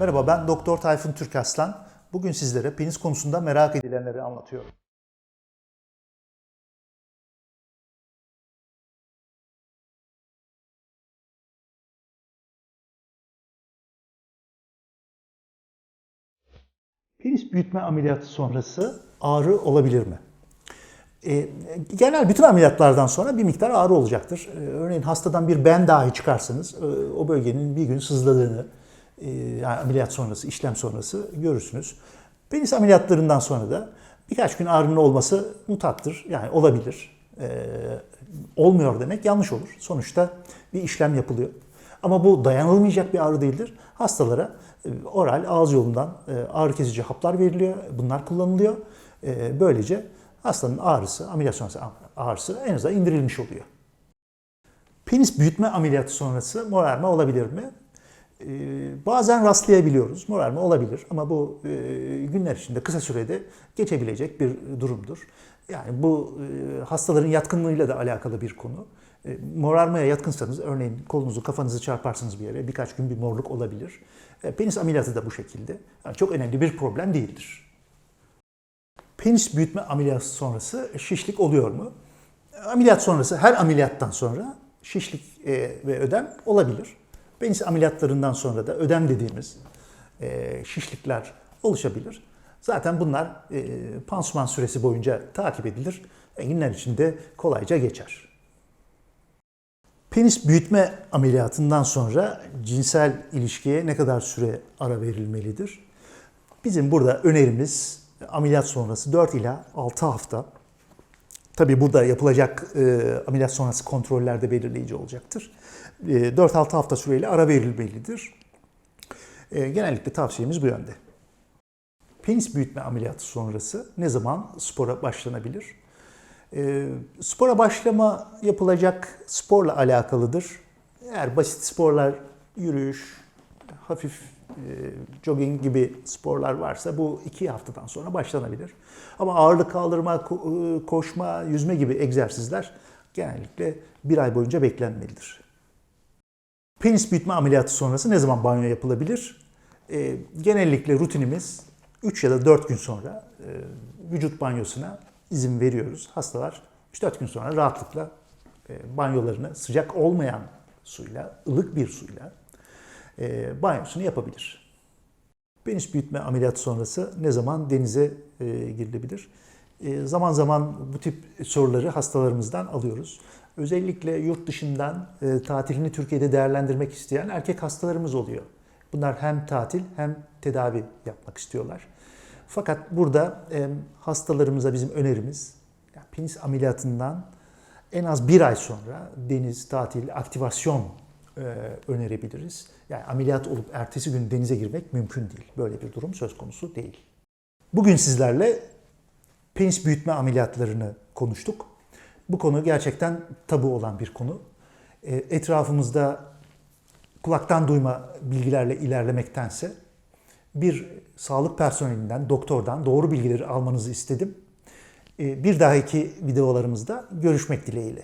Merhaba ben Doktor Tayfun Türkaslan. Bugün sizlere penis konusunda merak edilenleri anlatıyorum. Penis büyütme ameliyatı sonrası ağrı olabilir mi? E, genel bütün ameliyatlardan sonra bir miktar ağrı olacaktır. E, örneğin hastadan bir ben dahi çıkarsanız e, o bölgenin bir gün sızladığını yani ameliyat sonrası, işlem sonrası görürsünüz. Penis ameliyatlarından sonra da birkaç gün ağrının olması mutattır. Yani olabilir. E, olmuyor demek yanlış olur. Sonuçta bir işlem yapılıyor. Ama bu dayanılmayacak bir ağrı değildir. Hastalara e, oral ağız yolundan e, ağrı kesici haplar veriliyor. Bunlar kullanılıyor. E, Böylece hastanın ağrısı, ameliyat sonrası ağrısı en azından indirilmiş oluyor. Penis büyütme ameliyatı sonrası morarma olabilir mi? Ee, bazen rastlayabiliyoruz. Morarma olabilir ama bu e, günler içinde kısa sürede geçebilecek bir durumdur. Yani bu e, hastaların yatkınlığıyla da alakalı bir konu. E, morarmaya yatkınsanız örneğin kolunuzu kafanızı çarparsınız bir yere birkaç gün bir morluk olabilir. Penis ameliyatı da bu şekilde. Yani çok önemli bir problem değildir. Penis büyütme ameliyatı sonrası şişlik oluyor mu? Ameliyat sonrası her ameliyattan sonra şişlik ve ödem olabilir. Penis ameliyatlarından sonra da ödem dediğimiz e, şişlikler oluşabilir. Zaten bunlar e, pansuman süresi boyunca takip edilir. ve Günler içinde kolayca geçer. Penis büyütme ameliyatından sonra cinsel ilişkiye ne kadar süre ara verilmelidir? Bizim burada önerimiz ameliyat sonrası 4 ila 6 hafta. Tabii burada yapılacak e, ameliyat sonrası kontroller de belirleyici olacaktır. E, 4-6 hafta süreyle ara verilmelidir. E, genellikle tavsiyemiz bu yönde. Penis büyütme ameliyatı sonrası ne zaman spora başlanabilir? E, spora başlama yapılacak sporla alakalıdır. Eğer basit sporlar, yürüyüş, hafif e, jogging gibi sporlar varsa bu iki haftadan sonra başlanabilir. Ama ağırlık kaldırma, ko- e, koşma, yüzme gibi egzersizler genellikle bir ay boyunca beklenmelidir. Penis büyütme ameliyatı sonrası ne zaman banyo yapılabilir? E, genellikle rutinimiz 3 ya da 4 gün sonra e, vücut banyosuna izin veriyoruz. Hastalar 3-4 gün sonra rahatlıkla e, banyolarını sıcak olmayan suyla, ılık bir suyla e, banyosunu yapabilir. Penis büyütme ameliyatı sonrası ne zaman denize e, girilebilir? E, zaman zaman bu tip soruları hastalarımızdan alıyoruz. Özellikle yurt dışından e, tatilini Türkiye'de değerlendirmek isteyen erkek hastalarımız oluyor. Bunlar hem tatil hem tedavi yapmak istiyorlar. Fakat burada hastalarımıza bizim önerimiz penis ameliyatından en az bir ay sonra deniz, tatil, aktivasyon e, önerebiliriz. Yani ameliyat olup ertesi gün denize girmek mümkün değil. Böyle bir durum söz konusu değil. Bugün sizlerle penis büyütme ameliyatlarını konuştuk. Bu konu gerçekten tabu olan bir konu. E, etrafımızda kulaktan duyma bilgilerle ilerlemektense bir sağlık personelinden, doktordan doğru bilgileri almanızı istedim. E, Bir dahaki videolarımızda görüşmek dileğiyle.